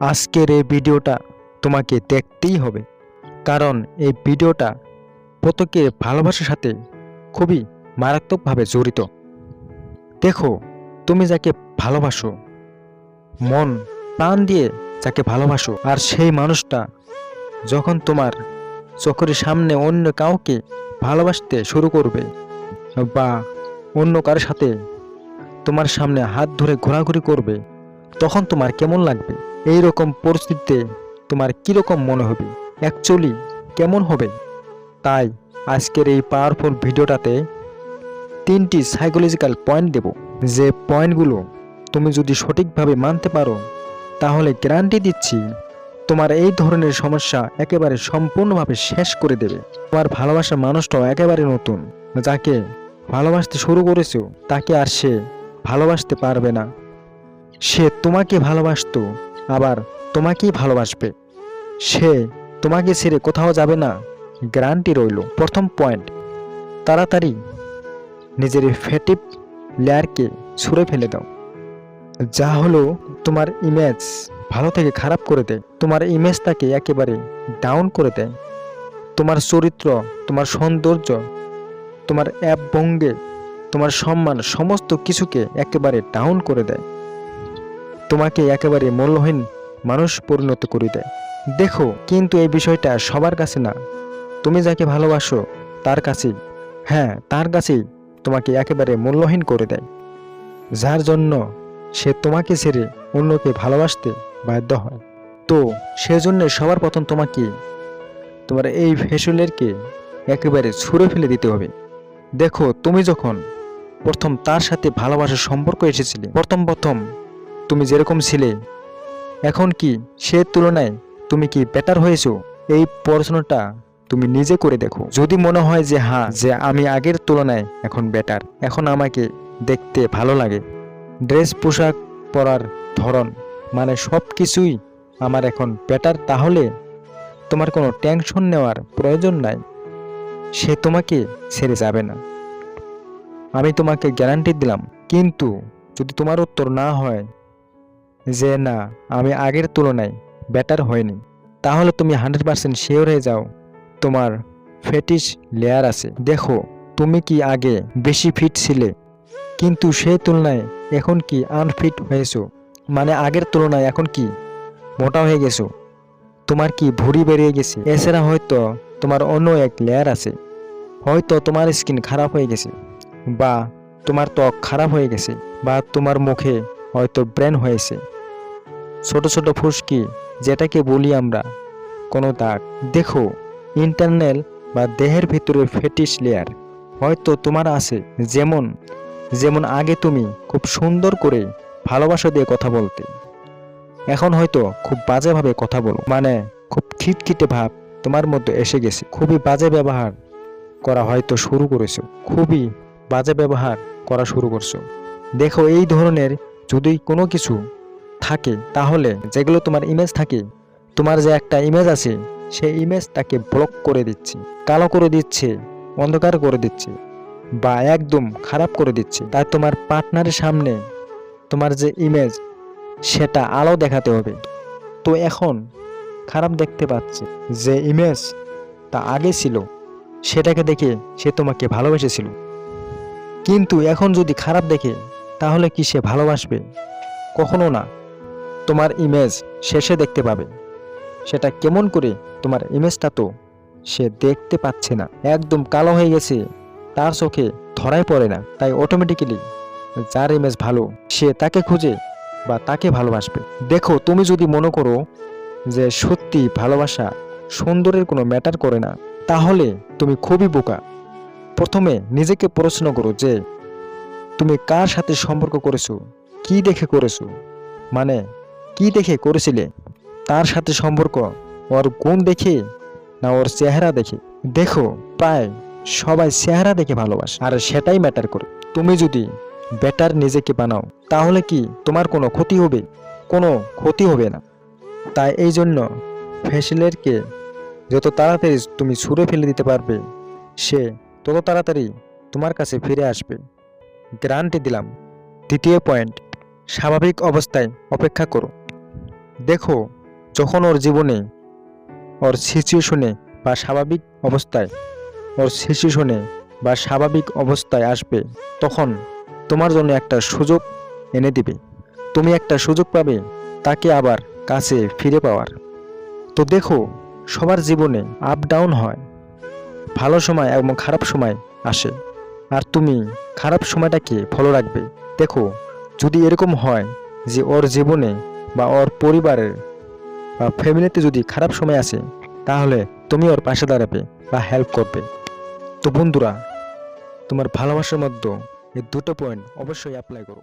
আজকের এই ভিডিওটা তোমাকে দেখতেই হবে। কারণ এই ভিডিওটা প্রত্যেকের ভালোবাসার সাথে খুবই মারাত্মকভাবে জড়িত। দেখো, তুমি যাকে ভালোবাসো, মন, প্রাণ দিয়ে যাকে ভালোবাসো, আর সেই মানুষটা যখন তোমার চোখের সামনে অন্য কাউকে ভালোবাসতে শুরু করবে বা অন্য কারোর সাথে তোমার সামনে হাত ধরে ঘোরাঘুরি করবে, তখন তোমার কেমন লাগবে? এই রকম পরিস্থিতিতে তোমার কীরকম মনে হবে? অ্যাকচুয়ালি কেমন হবে? তাই আজকের এই পাওয়ারফুল ভিডিওটাতে তিনটি সাইকোলজিক্যাল পয়েন্ট দেব। যে পয়েন্টগুলো তুমি যদি সঠিকভাবে মানতে পারো, তাহলে গ্যারান্টি দিচ্ছি তোমার এই ধরনের সমস্যা একেবারে সম্পূর্ণভাবে শেষ করে দেবে। তোমার ভালোবাসার মানুষটাও একেবারে নতুন, যাকে ভালোবাসতে শুরু করেছ, তাকে আর সে ভালোবাসতে পারবে না। সে তোমাকে ভালোবাসতো আবার তোমাকেই ভালোবাসবে। সে তোমাকে ছেড়ে কোথাও যাবে না। গ্যারান্টি রইল। প্রথম পয়েন্ট। তাড়াতাড়ি নিজের ফেটিভ লেয়ারকে ছুঁড়ে ফেলে দাও। যা হলো তোমার ইমেজ ভালো থেকে খারাপ করে দেয়। তোমার ইমেজটাকে একেবারে ডাউন করে দেয়। তোমার চরিত্র, তোমার সৌন্দর্য, তোমার অ্যাপ ভঙ্গে তোমার সম্মান, সমস্ত কিছুকে একেবারে ডাউন করে দেয়। তোমাকে একেবারে মূল্যহীন মানুষ পরিণত করে দেয়। দেখো, কিন্তু এই বিষয়টা সবার কাছে না। তুমি যাকে ভালোবাসো, তার কাছেই। হ্যাঁ তার কাছেই তোমাকে একেবারে মূল্যহীন করে দেয়। যার জন্য সে তোমাকে ছেড়ে অন্যকে ভালোবাসতে বাধ্য হয়। তো সেজন্য সবার প্রথম তোমাকে, তোমার এই ফেসুলেরকে একেবারে ছুঁড়ে ফেলে দিতে হবে। দেখো, তুমি যখন প্রথম তার সাথে ভালোবাসার সম্পর্ক এসেছিলে, প্রথম প্রথম তুমি যেরকম ছিলে। এখন কি সে তুলনায় তুমি কি বেটার হয়েছো? এই পড়াশোনাটা তুমি নিজে করে দেখো। যদি মনে হয় যে হ্যাঁ যে আমি আগের তুলনায় এখন বেটার এখন আমাকে দেখতে ভালো লাগে। ড্রেস পোশাক পরার ধরন মানে সব কিছুই আমার এখন বেটার তাহলে তোমার কোনো টেনশন নেওয়ার প্রয়োজন নাই। সে তোমাকে ছেড়ে যাবে না। আমি তোমাকে গ্যারান্টি দিলাম। কিন্তু যদি তোমার উত্তর না হয় যে না, আমি আগের তুলনায় বেটার হয়নি। তাহলে তুমি হান্ড্রেড পার্সেন্ট শিওর হয়ে যাও, তোমার ফেটিস লেয়ার আছে। দেখো, তুমি কি আগে বেশি ফিট ছিলে? কিন্তু সেই তুলনায় এখন কি আনফিট হয়েছো? মানে আগের তুলনায় এখন কি মোটা হয়ে গেছো? তোমার কি ভুঁড়ি বেরিয়ে গেছে? এছাড়া হয়তো তোমার অন্য এক লেয়ার আছে। হয়তো তোমার স্কিন খারাপ হয়ে গেছে, বা তোমার ত্বক খারাপ হয়ে গেছে, বা তোমার মুখে হয়তো ব্রেন হয়েছে। ছোট ছোট ফুসকি, যেটাকে বলি আমরা। কোনো দাগ। দেখো, ইন্টারনাল বা দেহের ভিতরে ফেটিস লেয়ার হয়তো তোমার আছে, যেমন যেমন আগে তুমি খুব সুন্দর করে ভালোবাসা দিয়ে কথা বলতে। এখন হয়তো খুব বাজেভাবে কথা বলো। মানে খুব খিটখিটে ভাব তোমার মধ্যে এসে গেছে। খুবই বাজে ব্যবহার করা হয়তো শুরু করেছ। খুবই বাজে ব্যবহার করা শুরু করছ। দেখো, এই ধরনের যদি কোনো কিছু থাকে, তাহলে যেগুলো তোমার ইমেজ থাকে, তোমার যে একটা ইমেজ আছে, সেই ইমেজটাকে ব্লক করে দিচ্ছে, কালো করে দিচ্ছে, অন্ধকার করে দিচ্ছে, বা একদম খারাপ করে দিচ্ছে। তাই তোমার পার্টনারের সামনে তোমার যে ইমেজ সেটা আলো দেখাতে হবে। তো এখন খারাপ দেখতে পাচ্ছে যে ইমেজ তা আগে ছিল, সেটাকে দেখে সে তোমাকে ভালোবেসেছিল। কিন্তু এখন যদি খারাপ দেখে, তাহলে কি সে ভালোবাসবে? কখনো না। তোমার ইমেজ শেষে দেখতে পাবে। সেটা কেমন করে তোমার ইমেজটা তো সে দেখতে পাচ্ছে না। একদম কালো হয়ে গেছে, তার চোখে ধরাই পড়ে না। তাই অটোমেটিক্যালি যার ইমেজ ভালো, সে তাকে খুঁজে বা তাকে ভালোবাসবে। দেখো, তুমি যদি মনে করো যে সত্যি ভালোবাসা সুন্দরের কোনো ম্যাটার করে না, তাহলে তুমি খুবই বোকা। প্রথমে নিজেকে প্রশ্ন করো যে, তুমি কার সাথে সম্পর্ক করেছ? কি দেখে করেছ? মানে কি দেখে করেছিলে? তার সাথে সম্পর্ক? ওর গুণ দেখে? না ওর চেহারা দেখে? দেখো, প্রায় সবাই চেহারা দেখে ভালোবাসে। আর সেটাই ম্যাটার করে। তুমি যদি বেটার নিজেকে বানাও, তাহলে কি তোমার কোনো ক্ষতি হবে? কোনো ক্ষতি হবে না। তাই এই জন্য ফেসিলেরকে যত তাড়াতাড়ি তুমি ছুঁড়ে ফেলে দিতে পারবে, সে তত তাড়াতাড়ি তোমার কাছে ফিরে আসবে। গ্যারান্টি দিলাম। দ্বিতীয় পয়েন্ট, স্বাভাবিক অবস্থায় অপেক্ষা করো। দেখো, যখন ওর জীবনে, ওর সিচুয়েশনে বা স্বাভাবিক অবস্থায়, ওর সিচুয়েশনে বা স্বাভাবিক অবস্থায় আসবে, তখন তোমার জন্য একটা সুযোগ এনে দিবে। তুমি একটা সুযোগ পাবে তাকে আবার কাছে ফিরে পাওয়ার। তো দেখো, সবার জীবনে আপ ডাউন হয়, ভালো সময় এবং খারাপ সময় আসে। আর তুমি খারাপ সময়টাকে ফলো রাখবে। দেখো, যদি এরকম হয় যে ওর জীবনে বা ওর পরিবারের বা ফ্যামিলিতে যদি খারাপ সময় আসে, তাহলে তুমি ওর পাশে দাঁড়াবে বা হেল্প করবে। তো বন্ধুরা, তোমার ভালোবাসার মধ্যে এই দুটো পয়েন্ট অবশ্যই অ্যাপ্লাই করো।